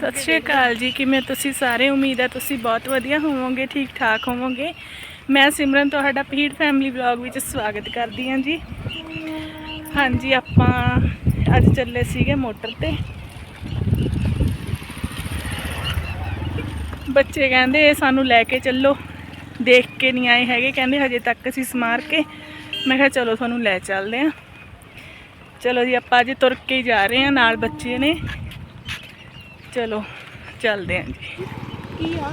ਸਤਿ ਸ਼੍ਰੀ ਅਕਾਲ ਜੀ, ਕਿਵੇਂ ਤੁਸੀਂ ਸਾਰੇ? ਉਮੀਦ ਹੈ ਤੁਸੀਂ ਬਹੁਤ ਵਧੀਆ ਹੋਵੋਗੇ, ਠੀਕ ਠਾਕ ਹੋਵੋਗੇ। ਮੈਂ ਸਿਮਰਨ, ਤੁਹਾਡਾ ਪੀੜ ਫੈਮਿਲੀ ਵਲੌਗ ਵਿੱਚ ਸਵਾਗਤ ਕਰਦੀ ਹਾਂ ਜੀ। ਹਾਂਜੀ, ਆਪਾਂ ਅੱਜ ਚੱਲੇ ਸੀਗੇ ਮੋਟਰ ਤੇ। ਬੱਚੇ ਕਹਿੰਦੇ, ਸਾਨੂੰ ਲੈ ਕੇ ਚੱਲੋ। ਦੇਖ ਕੇ ਨਹੀਂ ਆਏ ਹੈਗੇ, ਕਹਿੰਦੇ ਹਜੇ ਤੱਕ ਅਸੀਂ ਸਮਾਰ ਕੇ। ਮੈਂ ਕਿਹਾ, ਚਲੋ, ਤੁਹਾਨੂੰ ਲੈ ਚੱਲਦੇ ਹਾਂ। ਚਲੋ ਜੀ, ਆਪਾਂ ਅੱਜ ਤੁਰ ਕੇ ਹੀ ਜਾ ਰਹੇ ਹਾਂ, ਨਾਲ ਬੱਚੇ ਨੇ। ਚਲੋ ਚੱਲਦੇ ਹਾਂ ਜੀ। ਕੀ ਆ?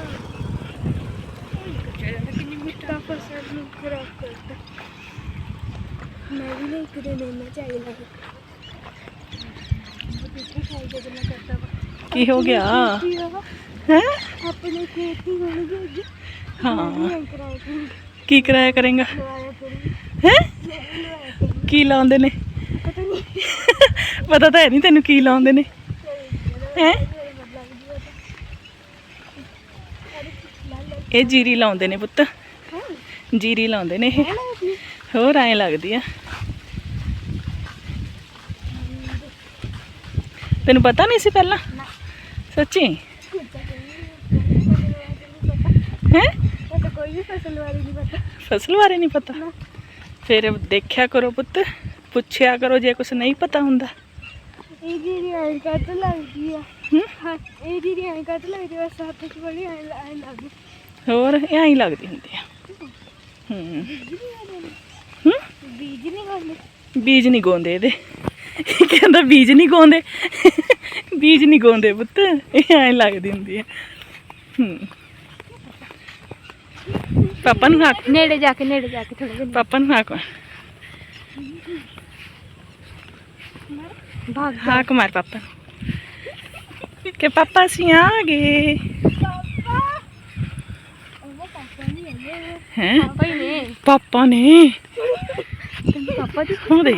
ਕਿੰਨੀ ਮਿੱਠਾ। ਫਸਲ ਨੂੰ ਖਰਾਬ ਕਰਦਾ ਮੈਂ ਵੀ ਨਹੀਂ ਕਦੇ ਲੈਣਾ ਚਾਹੀਦਾ। ਕੀ ਹੋ ਗਿਆ? ਕੀ ਆ ਹੈ? ਆਪਣੇ ਖੇਤੀ ਬਣ ਗਈ ਅੱਜ। ਹਾਂ। ਕੀ ਕਰਾਇਆ ਕਰੇਗਾ? ਹੈ? ਕੀ ਲਾਉਂਦੇ ਨੇ? ਪਤਾ ਨਹੀਂ ਪਤਾ ਤਾਂ ਹੈ ਨਹੀਂ ਤੈਨੂੰ ਕੀ ਲਾਉਂਦੇ ਨੇ। ਹੈ? ਇਹ ਜੀਰੀ ਲਾਉਂਦੇ ਨੇ ਪੁੱਤ। ਜੀਰੀ ਲਾਉਂਦੇ ਨੇ ਇਹ। ਹੋਰ ਐਂ ਲੱਗਦੀ ਆ। ਤੈਨੂੰ ਪਤਾ ਨਹੀਂ ਸੀ ਪਹਿਲਾਂ? ਸੱਚੀ? ਹੈ? ਫਸਲ ਬਾਰੇ ਨਹੀਂ ਪਤਾ। ਫਿਰ ਦੇਖਿਆ ਕਰੋ ਪੁੱਤ। ਪੁੱਛਿਆ ਕਰੋ ਜੇ ਕੁਝ ਨਹੀਂ ਪਤਾ ਹੁੰਦਾ। ਇਹ ਜਿਹੜੀ ਐਂ ਕੱਟ ਲੱਗਦੀ ਆ। ਹੂੰ? ਇਹ ਜਿਹੜੀ ਐਂ ਕੱਟ ਲੱਗਦੀ ਆ ਸਾਥ ਚ ਬੜੀ ਐਂ ਲੱਗਦੀ। ਹੋਰ ਐਂ ਹੀ ਲੱਗਦੀ ਹੁੰਦੀ ਆ। ਹੂੰ। ਹੂੰ? ਬੀਜ ਨਹੀਂ ਖਾਂਦੇ ਬੀਜ ਨਹੀਂ ਗਾਉਂਦੇ ਇਹਦੇ। ਕਹਿੰਦਾ ਬੀਜ ਨਹੀਂ ਗਾਉਂਦੇ। ਬੀਜ ਨਹੀਂ ਗਾਉਂਦੇ ਪੁੱਤ। ਇਹ ਐਂ ਲੱਗਦੀ ਹੁੰਦੀ ਹੂੰ। ਪਾਪਾ ਨੂੰ ਹਾਕ ਨੇੜੇ ਜਾ ਕੇ ਨੇੜੇ ਜਾ ਕੇ ਥੋੜਾ ਜਿਹਾ ਪਾਪਾ ਨੂੰ ਹਾਕ ਭਾਗ ਹਾਕ ਮਾਰ ਪਾਪਾ। ਕਿ ਪਾਪਾ ਅਸੀਂ ਆ ਗਏ ਪਾਪਾ ਉਹ ਪਾਪਾ ਨਹੀਂ ਹੈ? ਪਾਪਾ ਨੇ। ਪਾਪਾ ਨੇ। ਪਾਪਾ ਦੀ ਉਹਦੇ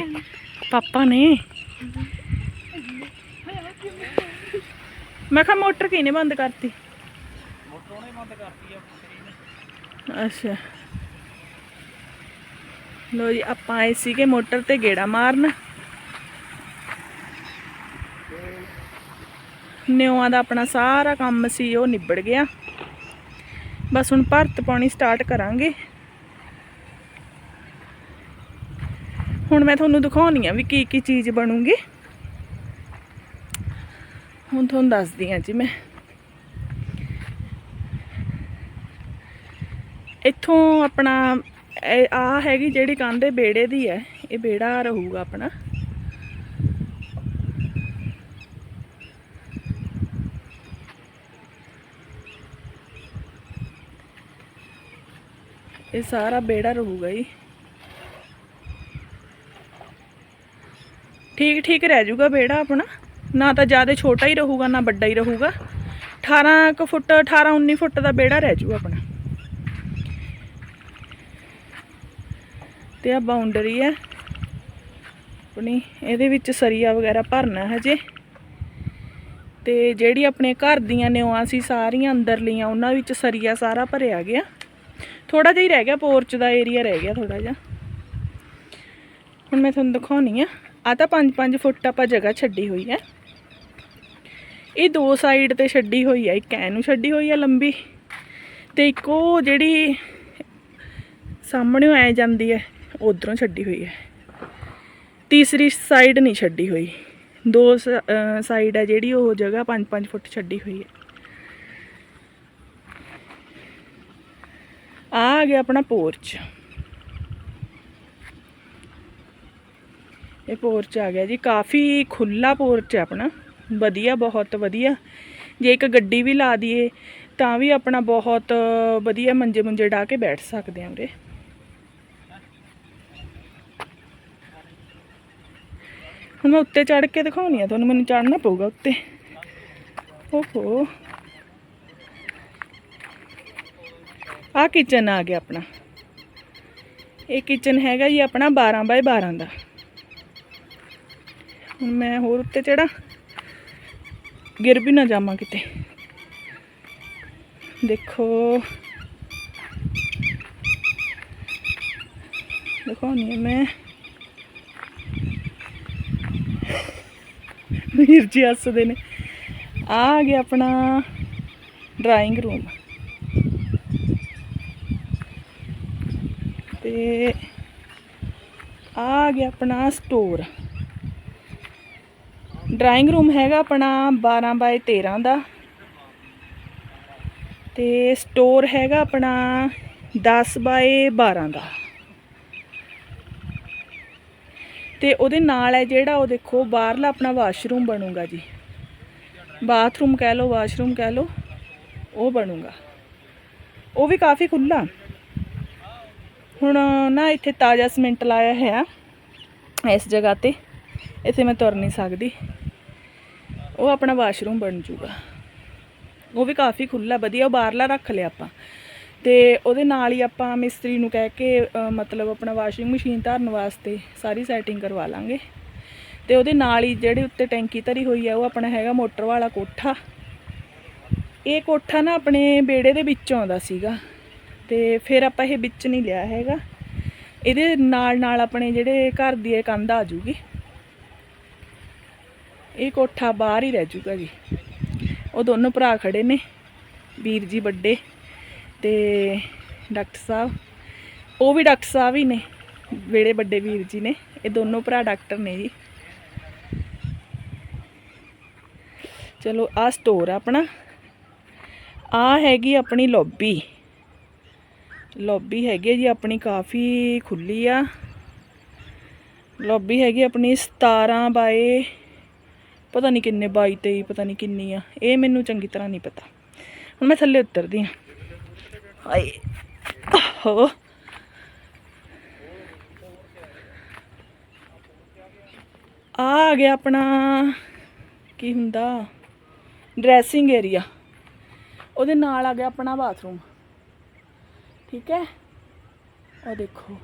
ਪਾਪਾ ਨੇ। ਮੈਂ ਕਿਹਾ ਮੋਟਰ ਕਿਹਨੇ ਬੰਦ ਕਰਤੀ? ਮੋਟਰ ਉਹਨੇ ਬੰਦ ਕਰਤੀ ਆ ਅੱਛਾ। ਲੋ ਜੀ ਆਪਾਂ ਆਏ ਸੀਗੇ ਮੋਟਰ ਤੇ ਗੇੜਾ ਮਾਰਨ। ਨਿਉਆਂ ਦਾ ਆਪਣਾ ਸਾਰਾ ਕੰਮ ਸੀ ਉਹ ਨਿਬੜ ਗਿਆ। ਬਸ ਹੁਣ ਭਰਤ ਪਾਉਣੀ ਸਟਾਰਟ ਕਰਾਂਗੇ। ਹੁਣ ਮੈਂ ਤੁਹਾਨੂੰ ਦਿਖਾਉਣੀ ਆ ਵੀ ਕੀ ਕੀ ਚੀਜ਼ ਬਣੂਗੀ। ਹੁਣ ਤੁਹਾਨੂੰ ਦੱਸਦੀ ਆ ਜੀ ਮੈਂ। ਇੱਥੋਂ ਆਪਣਾ ਆ ਹੈਗੀ ਜਿਹੜੀ ਕੰਧ ਬੇੜੇ ਦੀ ਹੈ, ਇਹ ਬੇੜਾ ਰਹੂਗਾ ਆਪਣਾ। ਇਹ ਸਾਰਾ ਬੇੜਾ ਰਹੂਗਾ ਜੀ। ਠੀਕ ਠੀਕ ਰਹਿ ਜਾਊਗਾ ਬੇੜਾ ਆਪਣਾ। ਨਾ ਤਾਂ ਜ਼ਿਆਦਾ ਛੋਟਾ ਹੀ ਰਹੂਗਾ, ਨਾ ਵੱਡਾ ਹੀ ਰਹੂਗਾ। 18 ਕੁ ਫੁੱਟ 18 19 ਫੁੱਟ ਦਾ ਬੇੜਾ ਰਹਿ ਜਾਊਗਾ ਆਪਣਾ। ਤੇ ਆ ਬਾਉਂਡਰੀ ਹੈ। ਆਪਣੀ ਇਹਦੇ ਵਿੱਚ ਸਰੀਆ ਵਗੈਰਾ ਭਰਨਾ ਹਜੇ। ਤੇ ਜਿਹੜੀ ਆਪਣੇ ਘਰ ਦੀਆਂ ਨਿਉਆਂ ਸੀ, ਸਾਰੀਆਂ ਅੰਦਰ ਅੰਦਰਲੀਆਂ, ਉਹਨਾਂ ਵਿੱਚ ਸਰੀਆ ਸਾਰਾ ਭਰਿਆ ਗਿਆ। ਥੋੜਾ ਜਿਹਾ ਹੀ ਰਹਿ ਗਿਆ ਪੋਰਚ ਦਾ ਏਰੀਆ ਰਹਿ ਗਿਆ ਥੋੜਾ ਜਿਹਾ। ਹੁਣ ਮੈਂ ਤੁਹਾਨੂੰ ਦਿਖਾਉਣੀ ਆ। ਆ ਤਾਂ 5-5 ਫੁੱਟ ਆਪਾਂ ਜਗ੍ਹਾ ਛੱਡੀ ਹੋਈ ਹੈ। ਇਹ ਦੋ ਸਾਈਡ ਤੇ ਛੱਡੀ ਹੋਈ ਹੈ ਇੱਕ ਐ ਨੂੰ ਛੱਡੀ ਹੋਈ ਹੈ ਲੰਬੀ ਤੇ ਇੱਕ ਉਹ ਜਿਹੜੀ ਸਾਹਮਣੇ ਐ ਜਾਂਦੀ ਹੈ, ਉਧਰੋਂ ਛੱਡੀ ਹੋਈ ਹੈ। ਤੀਸਰੀ ਸਾਈਡ ਨਹੀਂ ਛੱਡੀ ਹੋਈ। ਦੋ ਸਾਈਡ ਹੈ ਜਿਹੜੀ ਉਹ ਜਗ੍ਹਾ 5-5 ਫੁੱਟ ਛੱਡੀ ਹੋਈ ਹੈ। ਆ ਆ ਗਿਆ ਆਪਣਾ ਪੋਰਚ। ਇਹ ਪੋਰਚ ਆ ਗਿਆ ਜੀ। ਕਾਫੀ ਖੁੱਲਾ ਪੋਰਚ ਹੈ ਆਪਣਾ। ਵਧੀਆ, ਬਹੁਤ ਵਧੀਆ। ਜੇ ਇੱਕ ਗੱਡੀ ਵੀ ਲਾ ਦਈਏ, ਤਾਂ ਵੀ ਆਪਣਾ ਬਹੁਤ ਵਧੀਆ ਮੰਜੇ ਮੁੰਜੇ ਢਾ ਕੇ ਬੈਠ ਸਕਦੇ ਹਾਂ ਉਰੇ। ਹੁਣ ਮੈਂ ਉੱਤੇ ਚੜ ਕੇ ਦਿਖਾਉਣੀ ਆ। ਤੁਹਾਨੂੰ ਮੈਨੂੰ ਚੜਨਾ ਪਊਗਾ ਉੱਤੇ। ਓਹੋ। ਆ ਕਿਚਨ ਆ ਗਿਆ ਆਪਣਾ। ਇਹ ਕਿਚਨ ਹੈਗਾ ਜੀ ਆਪਣਾ 12 ਬਾਏ 12 ਦਾ। ਹੁਣ ਮੈਂ ਹੋਰ ਉੱਤੇ ਚੜਾ ਗਿਰ ਵੀ ਨਾ ਜਾਵਾਂ ਕਿਤੇ। ਦੇਖੋ। ਦਿਖਾਉਣੀ ਹੈ ਮੈਂ। ਵੀਰ ਜੀ ਹੱਸਦੇ ਨੇ। ਆ ਆ ਗਿਆ ਆਪਣਾ ਡਰਾਇੰਗ ਰੂਮ ਤੇ ਆ ਗਿਆ ਆਪਣਾ ਸਟੋਰ ਡਰਾਇੰਗ ਰੂਮ ਹੈਗਾ ਆਪਣਾ 12 ਬਾਈ 13 ਦਾ। ਤੇ ਸਟੋਰ ਹੈਗਾ ਆਪਣਾ 10 ਬਾਈ 12 ਦਾ। ਤੇ ਉਹਦੇ ਨਾਲ ਹੈ ਜਿਹੜਾ ਉਹ ਦੇਖੋ, ਬਾਹਰਲਾ ਆਪਣਾ ਵਾਸ਼ਰੂਮ ਬਣੂਗਾ ਜੀ। ਬਾਥਰੂਮ ਕਹਿ ਲਓ ਵਾਸ਼ਰੂਮ ਕਹਿ ਲਓ, ਉਹ ਬਣੂਗਾ। ਉਹ ਵੀ ਕਾਫੀ ਖੁੱਲਾ ਹੁਣ ਨਾ ਇੱਥੇ ਤਾਜ਼ਾ ਸੀਮੈਂਟ ਲਾਇਆ ਹੈ ਇਸ ਜਗ੍ਹਾ ਤੇ। ਇੱਥੇ ਮੈਂ ਤੁਰ ਨਹੀਂ ਸਕਦੀ। ਉਹ ਆਪਣਾ ਵਾਸ਼ਰੂਮ ਬਣ ਜੂਗਾ। ਉਹ ਵੀ ਕਾਫੀ ਖੁੱਲਾ ਵਧੀਆ, ਉਹ ਬਾਹਰਲਾ ਰੱਖ ਲਿਆ ਆਪਾਂ। ਤੇ ਉਹਦੇ ਨਾਲ ਹੀ ਆਪਾਂ ਮਿਸਤਰੀ ਨੂੰ ਕਹਿ ਕੇ ਮਤਲਬ ਆਪਣਾ ਵਾਸ਼ਿੰਗ ਮਸ਼ੀਨ ਧਰਨ ਵਾਸਤੇ ਸਾਰੀ ਸੈਟਿੰਗ ਕਰਵਾ ਲਾਂਗੇ। ਤੇ ਉਹਦੇ ਨਾਲ ਹੀ ਜਿਹੜੇ ਉੱਤੇ ਟੈਂਕੀ ਧਰੀ ਹੋਈ ਹੈ ਉਹ ਆਪਣਾ ਹੈਗਾ ਮੋਟਰ ਵਾਲਾ ਕੋਠਾ। ਇਹ ਕੋਠਾ ਨਾ ਆਪਣੇ ਬੇੜੇ ਦੇ ਵਿੱਚ ਆਉਂਦਾ ਸੀਗਾ। ਤੇ ਫਿਰ ਆਪਾਂ ਇਹ ਵਿੱਚ ਨਹੀਂ ਲਿਆ ਹੈਗਾ। ਇਹਦੇ ਨਾਲ ਨਾਲ ਆਪਣੇ ਜਿਹੜੇ ਘਰ ਦੀ ਇਹ ਕੰਧ ਆ ਜੂਗੀ। ਇਹ ਕੋਠਾ ਬਾਹਰ ਹੀ ਰਹਿ ਜੂਗਾ ਜੀ। ਉਹ ਦੋਨੋਂ ਭਰਾ ਖੜੇ ਨੇ, ਵੀਰ ਜੀ ਵੱਡੇ ਤੇ ਡਾਕਟਰ ਸਾਹਿਬ। ਉਹ ਵੀ ਡਾਕਟਰ ਸਾਹਿਬ ਹੀ ਨੇ ਜਿਹੜੇ ਵੱਡੇ ਵੀਰ ਜੀ ਨੇ। ਇਹ ਦੋਨੋਂ ਭਰਾ ਡਾਕਟਰ ਨੇ ਜੀ। ਚਲੋ ਆ ਸਟੋਰ ਆ ਆਪਣਾ। ਆ ਹੈਗੀ ਆਪਣੀ ਲੌਬੀ ਲੌਬੀ ਹੈਗੀ ਹੈ ਜੀ, ਆਪਣੀ ਕਾਫੀ ਖੁੱਲੀ ਆ। ਲੌਬੀ ਹੈਗੀ ਆਪਣੀ 17 ਬਾਏ, ਪਤਾ ਨਹੀਂ ਕਿੰਨੇ ਬਾਈ 23 ਪਤਾ ਨਹੀਂ ਕਿੰਨੀ ਆ। ਇਹ ਮੈਨੂੰ ਚੰਗੀ ਤਰ੍ਹਾਂ ਨਹੀਂ ਪਤਾ। ਹੁਣ ਮੈਂ ਥੱਲੇ ਉਤਰਦੀ ਆ। ਹਾਏ ਹੋ ਆ ਆ ਗਿਆ ਆਪਣਾ, ਕੀ ਹੁੰਦਾ? Dressing area. ਉਹਦੇ ਨਾਲ ਆ ਗਿਆ ਆਪਣਾ ਬਾਥਰੂਮ। ਠੀਕ ਹੈ? ਉਹ ਦੇਖੋ,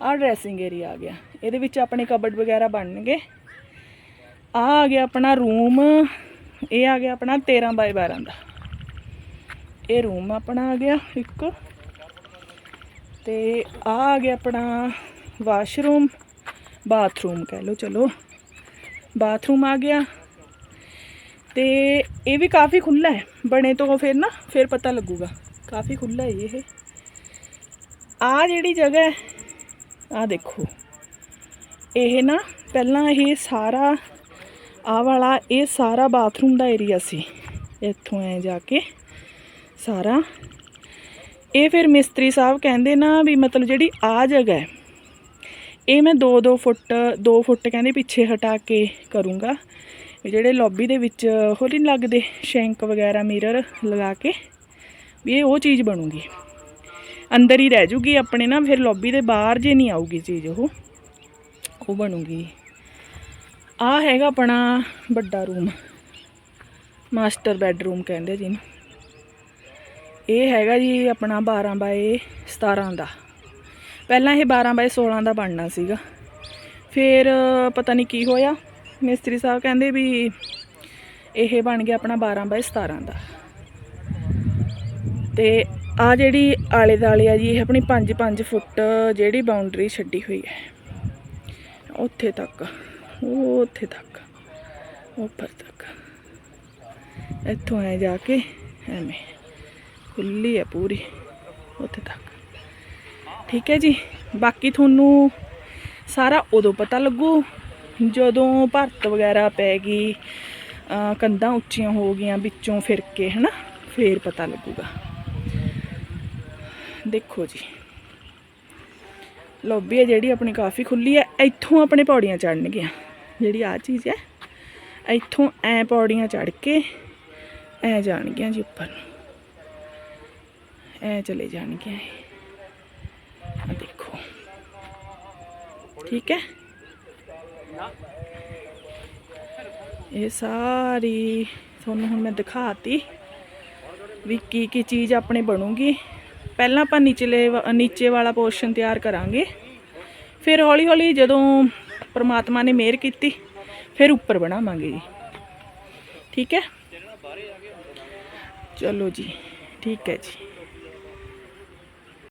ਆਹ ਡਰੈਸਿੰਗ ਏਰੀਆ ਆ ਗਿਆ। ਇਹਦੇ ਵਿੱਚ ਆਪਣੇ ਕਬਰਡ ਵਗੈਰਾ ਬਣਨਗੇ। ਆ ਆ ਗਿਆ ਆਪਣਾ ਰੂਮ ਇਹ ਆ ਗਿਆ ਆਪਣਾ 13 ਬਾਈ 12 ਦਾ। ਇਹ ਰੂਮ ਆਪਣਾ ਆ ਗਿਆ ਇੱਕ। ਤੇ ਆ ਆ ਗਿਆ ਆਪਣਾ ਵਾਸ਼ਰੂਮ ਬਾਥਰੂਮ ਕਹਿ ਲਓ, ਚਲੋ। ਬਾਥਰੂਮ ਆ ਗਿਆ। ਤੇ ਇਹ ਵੀ ਕਾਫੀ ਖੁੱਲਾ ਹੈ। ਬਣੇ ਤੋਂ ਫਿਰ ਨਾ, ਫਿਰ ਪਤਾ ਲੱਗੂਗਾ। ਕਾਫੀ ਖੁੱਲਾ ਹੈ ਇਹ। ਆ ਜਿਹੜੀ ਜਗ੍ਹਾ ਹੈ ਆ ਦੇਖੋ। ਇਹ ਨਾ ਪਹਿਲਾਂ ਇਹ ਸਾਰਾ ਆ ਵਾਲਾ, ਇਹ ਸਾਰਾ ਬਾਥਰੂਮ ਦਾ ਏਰੀਆ ਸੀ। ਇੱਥੋਂ ਐ ਜਾ ਕੇ ਸਾਰਾ। ਇਹ ਫਿਰ ਮਿਸਤਰੀ ਸਾਹਿਬ ਕਹਿੰਦੇ ਨਾ ਵੀ ਮਤਲਬ ਜਿਹੜੀ ਆ ਜਗ੍ਹਾ ਹੈ, ਇਹ ਮੈਂ 2-2 ਫੁੱਟ 2 ਫੁੱਟ ਕਹਿੰਦੇ ਪਿੱਛੇ ਹਟਾ ਕੇ ਕਰੂੰਗਾ। ਜਿਹੜੇ ਲੌਬੀ ਦੇ ਵਿੱਚ ਉਹ ਨਹੀਂ ਲੱਗਦੇ, ਸ਼ੈਂਕ ਵਗੈਰਾ ਮਿਰਰ ਲਗਾ ਕੇ ਵੀ ਇਹ ਉਹ ਚੀਜ਼ ਬਣੂਗੀ। ਅੰਦਰ ਹੀ ਰਹਿ ਜੂਗੀ ਆਪਣੇ ਨਾ, ਫਿਰ ਲੌਬੀ ਦੇ ਬਾਹਰ ਜੇ ਨਹੀਂ ਆਊਗੀ ਚੀਜ਼ ਉਹ ਉਹ ਬਣੂਗੀ। ਆ ਹੈਗਾ ਆਪਣਾ ਵੱਡਾ ਰੂਮ ਮਾਸਟਰ ਬੈੱਡਰੂਮ ਕਹਿੰਦੇ ਜਿਹਨੂੰ। ਇਹ ਹੈਗਾ ਜੀ ਆਪਣਾ 12 ਬਾਏ 17 ਦਾ। ਪਹਿਲਾਂ ਇਹ 12 ਬਾਏ 16 ਦਾ ਬਣਨਾ ਸੀਗਾ। ਫਿਰ ਪਤਾ ਨਹੀਂ ਕੀ ਹੋਇਆ, ਮਿਸਤਰੀ ਸਾਹਿਬ ਕਹਿੰਦੇ ਵੀ ਇਹ ਬਣ ਗਿਆ ਆਪਣਾ 12 ਬਾਏ 17 ਦਾ। ਤੇ ਆ ਜਿਹੜੀ ਆਲੇ ਦਾਲੇ ਆ ਜੀ, ਇਹ ਆਪਣੀ 5-5 ਫੁੱਟ ਜਿਹੜੀ ਬਾਉਂਡਰੀ ਛੱਡੀ ਹੋਈ ਹੈ। ਉੱਥੇ ਤੱਕ ਉਹ ਉੱਥੇ ਤੱਕ, ਉੱਪਰ ਤੱਕ। ਇੱਥੋਂ ਐ ਜਾ ਕੇ ਐਵੇਂ ਖੁੱਲੀ ਹੈ ਪੂਰੀ, ਉੱਥੇ ਤੱਕ। ਠੀਕ ਹੈ ਜੀ, ਬਾਕੀ ਤੁਹਾਨੂੰ ਸਾਰਾ ਉਦੋਂ ਪਤਾ ਲੱਗੂ ਜਦੋਂ ਭਰਤ ਵਗੈਰਾ ਪੈ ਗਈ ਕੰਧਾਂ ਉੱਚੀਆਂ ਹੋ ਗਈਆਂ ਵਿੱਚੋਂ ਫਿਰ ਕੇ, ਹਨਾ? ਫੇਰ ਪਤਾ ਲੱਗੂਗਾ। ਦੇਖੋ ਜੀ। ਲੌਬੀ ਹੈ ਜਿਹੜੀ ਆਪਣੀ ਕਾਫੀ ਖੁੱਲੀ ਹੈ, ਇੱਥੋਂ ਆਪਣੇ ਪੌੜੀਆਂ ਚੜਨਗੀਆਂ ਜਿਹੜੀ ਆ ਚੀਜ਼ ਹੈ, ਇੱਥੋਂ ਐ ਪੌੜੀਆਂ ਚੜ ਕੇ ਐ ਜਾਣਗੀਆਂ ਜੀ ਉੱਪਰ ਨੂੰ। ਐ ਚਲੇ ਜਾਣਗੀਆਂ ਇਹ। ਆ ਦੇਖੋ। ਠੀਕ ਹੈ? ਇਹ ਸਾਰੀ ਤੁਹਾਨੂੰ ਹੁਣ ਮੈਂ ਦਿਖਾਤੀ ਵੀ ਕੀ ਕੀ ਚੀਜ਼ ਆਪਣੇ ਬਣੂਗੀ। ਪਹਿਲਾਂ ਆਪਾਂ ਨੀਚਲੇ ਵਾ- ਨੀਚੇ ਵਾਲਾ ਪੋਰਸ਼ਨ ਤਿਆਰ ਕਰਾਂਗੇ। ਫਿਰ ਹੌਲੀ ਹੌਲੀ ਜਦੋਂ ਪ੍ਰਮਾਤਮਾ ਨੇ ਮਿਹਰ ਕੀਤੀ, ਫਿਰ ਉੱਪਰ ਬਣਾਵਾਂਗੇ ਜੀ। ਠੀਕ ਹੈ? ਚਲੋ ਜੀ, ਠੀਕ ਹੈ ਜੀ।